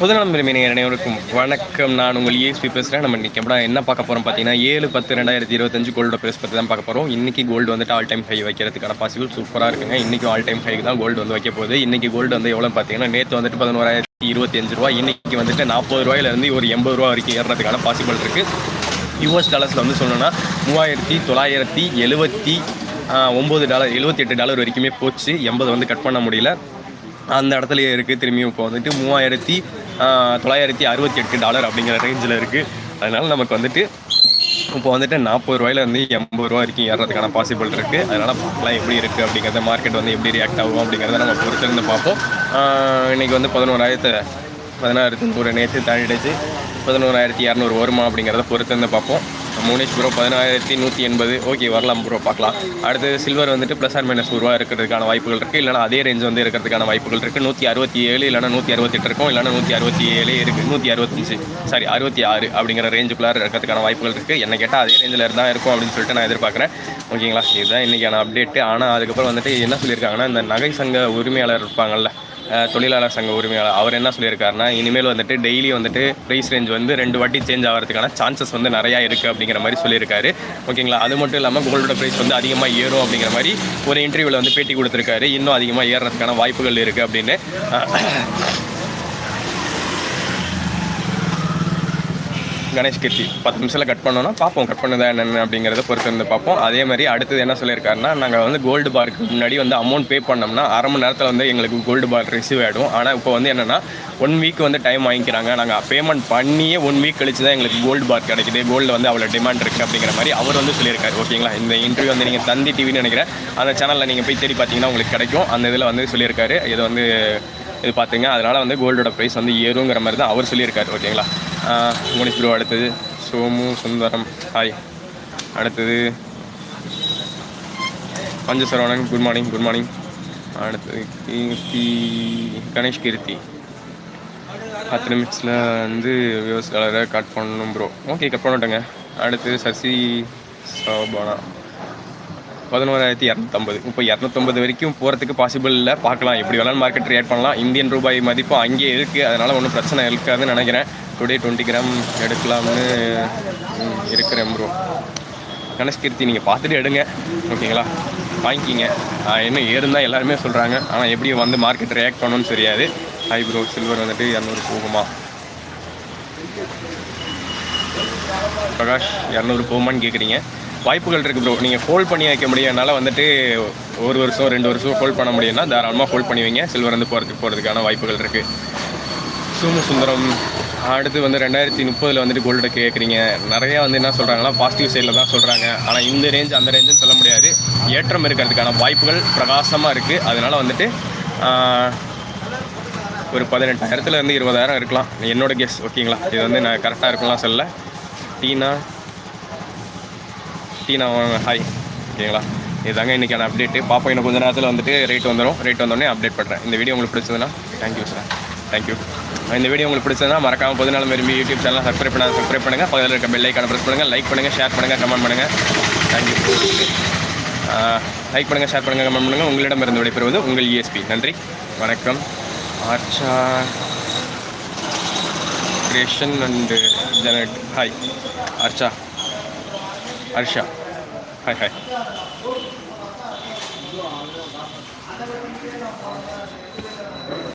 முதலாம் விரும்பினர் அனைவருக்கும் வணக்கம். நான் உங்கள் ESP பேசுகிறேன் நம்ம இன்றைக்கி எப்படா என்ன பார்க்க போகிறோம் பார்த்தீங்கன்னா ஏழு பத்து ரெண்டாயிரத்தி இருபத்தஞ்சு கோல்டு ப்ரைஸ் பற்றி தான் பார்க்க போகிறோம் இன்றைக்கி கோல்டு வந்துட்டு ஆல் டைம் ஹை வைக்கிறதுக்கான பாசிபிள் சூப்பராக இருக்குங்க. இன்றைக்கும் ஆல் டைம் ஹைக்கு தான் கோல்டு வந்து வைக்க போகுது. இன்றைக்கி கோல்டு வந்து எவ்வளோ பார்த்தீங்கன்னா நேற்று வந்துட்டு பதினோராயிரத்தி இருபத்தி அஞ்சு ரூபா இன்றைக்கி வந்துட்டு நாற்பது ரூபாயிலேருந்து ஒரு எண்பது ரூபா வரைக்கும் ஏறுறதுக்கான பாசிபிள் இருக்குது யூஎஸ் டாலர்ஸில் வந்து சொல்லணும்னா மூவாயிரத்தி தொள்ளாயிரத்தி எழுபத்தி ஒம்பது டாலர் எழுபத்தி எட்டு டாலர் வரைக்குமே போச்சு. எண்பது வந்து கட் பண்ண முடியல. அந்த இடத்துலயே இருக்குது திரும்பியும் இப்போ வந்துட்டு மூவாயிரத்தி தொள்ளாயிரத்தி அறுபத்தி எட்டு டாலர் அப்படிங்கிற ரேஞ்சில் இருக்குது அதனால் நமக்கு வந்துட்டு இப்போ வந்துட்டு நாற்பது ரூபாயிலேருந்து எண்பது ரூபா வரைக்கும் ஏறதுக்கான பாசிபிள் இருக்குது அதனால் பார்க்கலாம் எப்படி இருக்குது அப்படிங்கிறத மார்க்கெட் வந்து எப்படி ரியாக்ட் ஆகும் அப்படிங்கிறத நம்ம பொறுத்திருந்து பார்ப்போம். இன்றைக்கி இன்னைக்கு வந்து பதினோராயிரத்து பதினாயிரத்து நூறு நேற்று தாண்டிடுச்சு. பதினோராயிரத்தி இரநூறு வருமா அப்படிங்கிறத பொறுத்திருந்து பார்ப்போம். மூணேஷ் ப்ரோ பதினாயிரத்தி நூற்றி எண்பது. ஓகே வரலாம் ப்ரோ பார்க்கலாம். அடுத்து சில்வர் வந்துட்டு ப்ளஸ் ஆர் மைனஸ் ரூபா இருக்கிறதுக்கான வாய்ப்புகள் இருக்குது இல்லைனா அதே ரேஞ்ச் வந்து இருக்கிறதுக்கான வாய்ப்புகள் இருக்குது நூற்றி அறுபத்தி ஏழு இல்லைனா நூற்றி அறுபத்தெட்டு இருக்கும். இல்லைனா நூற்றி அறுபத்தி ஏழு இருக்குது நூற்றி அறுபத்தஞ்சு சாரி அறுபத்தி ஆறு அப்படிங்கிற ரேஞ்சுக்குள்ளார இருக்கிறதுக்கான வாய்ப்புகள் இருக்குது என்ன கேட்டால் அதே ரேஞ்சில் இருந்தால் இருக்கும் அப்படின்னு சொல்லிட்டு நான் எதிர்பார்க்குறேன். ஓகேங்களா இதுதான் இன்றைக்கான அப்டேட்டு ஆனால் அதுக்கப்புறம் வந்துட்டு என்ன சொல்லியிருக்காங்கன்னா இந்த நகை சங்க உரிமையாளர் இருப்பாங்கல்ல தொழிலாளர் சங்க உரிமையாளர் அவர் என்ன சொல்லியிருக்காருன்னா இனிமேல் வந்துட்டு டெய்லி வந்துட்டு ப்ரைஸ் ரேஞ்ச் வந்து ரெண்டு வாட்டி சேஞ்ச் ஆகிறதுக்கான சான்சஸ் வந்து நிறையா இருக்குது அப்படிங்கிற மாதிரி சொல்லியிருக்காரு. ஓகேங்களா? அது மட்டும் இல்லாமல் கோல்டோட ப்ரைஸ் வந்து அதிகமாக ஏறும் அப்படிங்கிற மாதிரி ஒரு இன்டர்வியூவில் வந்து பேட்டி கொடுத்துருக்காரு. இன்னும் அதிகமாக ஏறுறதுக்கான வாய்ப்புகள் இருக்குது அப்படின்னு. கணேஷ் கீர்த்தி பத்து நிமிஷத்தில் கட் பண்ணோன்னா பார்ப்போம் கட் பண்ணதா என்னென்னு அப்படிங்கிறத பொறுத்து இருந்து பார்ப்போம். அதே மாதிரி அடுத்தது என்ன சொல்லியிருக்காருன்னா நாங்கள் வந்து கோல்டு பார்க்கு முன்னாடி வந்து அமௌண்ட் பே பண்ணோம்னா அரை மணி நேரத்தில் வந்து எங்களுக்கு கோல்டு பார் ரிசீவ் ஆகிடும் ஆனால் இப்போ வந்து என்னென்னா ஒன் வீக் வந்து டைம் வாங்கிக்கிறாங்க. நாங்கள் பேமெண்ட் பண்ணியே ஒன் வீக் கழிச்சு தான் எங்களுக்கு கோல்டு பார் கிடைக்குது. கோல்டு வந்து அவ்வளோ டிமாண்ட் இருக்குது அப்படிங்கிற மாதிரி அவர் வந்து சொல்லியிருக்காரு. ஓகேங்களா இந்த இன்டர்வியூ வந்து நீங்கள் தந்தி டிவின்னு நினைக்கிறேன். அந்த சேனலில் நீங்கள் போய் தேடி பார்த்தீங்கன்னா உங்களுக்கு கிடைக்கும். அந்த இதில் வந்து சொல்லியிருக்காரு. இது வந்து இது பார்த்துங்க அதனால் வந்து கோல்டோட ப்ரைஸ் வந்து ஏறுங்கிற மாதிரி தான் அவர் சொல்லியிருக்காரு ஓகேங்களா? முனிஷ் ப்ரோ அடுத்தது சோமு சுந்தரம் ஹாய் அடுத்தது பஞ்ச Saravanan good morning good morning அடுத்தது கீர்த்தி கணேஷ் கீர்த்தி. பத்து நிமிஷத்தில் வந்து விவசாயிகளை கட் பண்ணணும் ப்ரோ ஓகே கட் பண்ணட்டேங்க. அடுத்து சசி சோபானா. பதினோராயிரத்தி இரநூத்தம்பது. இப்போ இரநூத்தம்பது வரைக்கும் போகிறதுக்கு பாசிபிள் இல்லை. பார்க்கலாம் எப்படி வேணாலும் மார்க்கெட் ரியாக்ட் பண்ணலாம். இந்தியன் ரூபாய் மதிப்பு அங்கேயே இருக்குது அதனால் ஒன்றும் பிரச்சனை இருக்காதுன்னு நினைக்கிறேன். டுடே டுவெண்ட்டி கிராம் எடுக்கலாம்னு இருக்கிறேன் ப்ரோ கணேஷ் கீர்த்தி நீங்கள் பார்த்துட்டு எடுங்க. ஓகேங்களா வாங்கிக்கிங்க. இன்னும் ஏறுந்தா எல்லாருமே சொல்கிறாங்க ஆனால் எப்படி வந்து மார்க்கெட் ரியாக்ட் பண்ணணும்னு தெரியாது. ஹை ப்ரோ சில்வர் வந்துட்டு இரநூறு போகுமா? பிரகாஷ் இரநூறு போகுமான்னு கேட்குறீங்க வாய்ப்புகள் இருக்குது ப்ரோ நீங்கள் ஹோல்ட் பண்ணி வைக்க முடியனால வந்துட்டு ஒரு வருஷம் ரெண்டு வருஷம் ஹோல்ட் பண்ண முடியும்னா தாராளமாக ஹோல்ட் பண்ணி வைங்க சில்வர் வந்து போகிறதுக்கு போகிறதுக்கான வாய்ப்புகள் இருக்குது சூமு சுந்தரம் அடுத்து வந்து ரெண்டாயிரத்தி முப்பதில் வந்துட்டு கோல்டு கேட்குறீங்க நிறையா வந்து என்ன சொல்கிறாங்கன்னா பாசிட்டிவ் சைடில் தான் சொல்கிறாங்க ஆனால் இந்த ரேஞ்ச் அந்த ரேஞ்சுன்னு சொல்ல முடியாது. ஏற்றம் இருக்கிறதுக்கான வாய்ப்புகள் பிரகாசமாக இருக்குது அதனால் வந்துட்டு ஒரு பதினெட்டாயிரத்துலேருந்து இருபதாயிரம் இருக்கலாம். என்னோட கெஸ் ஓகேங்களா இது வந்து நான் கரெக்டாக இருக்கலாம் சொல்ல டீனா டீனா ஹாய் ஓகேங்களா? இதுதாங்க இன்றைக்கான அப்டேட்டு பார்ப்போம் இன்னும் கொஞ்ச நேரத்தில் வந்துட்டு ரேட் வந்துடும் ரேட் வந்தோடனே அப்டேட் பண்ணுறேன் இந்த வீடியோ உங்களுக்கு பிடிச்சதுன்னா thank you sir thank you இந்த வீடியோ உங்களுக்கு பிடிச்சதுன்னா மறக்காம பொது நாள் விரும்பி யூடியூப் சேனல் சப்ஸ்கிரைப் பண்ண சப்ஸ்கிரைப் பண்ணுங்கள் பக்கத்தில் இருக்க பெல் ஐக்கான ப்ரெஸ் பண்ணுங்கள் லைக் பண்ணுங்கள் ஷேர் பண்ணுங்கள் கமெண்ட் பண்ணுங்கள் தேங்க்யூ லைக் பண்ணுங்கள் ஷேர் பண்ணுங்கள் கமெண்ட் பண்ணுங்கள் உங்களிடம் இருந்து விடைபெறுவது உங்கள் இஎஸ்பி நன்றி. வணக்கம். Archa creation and Janet hi Archa Harsha hi hi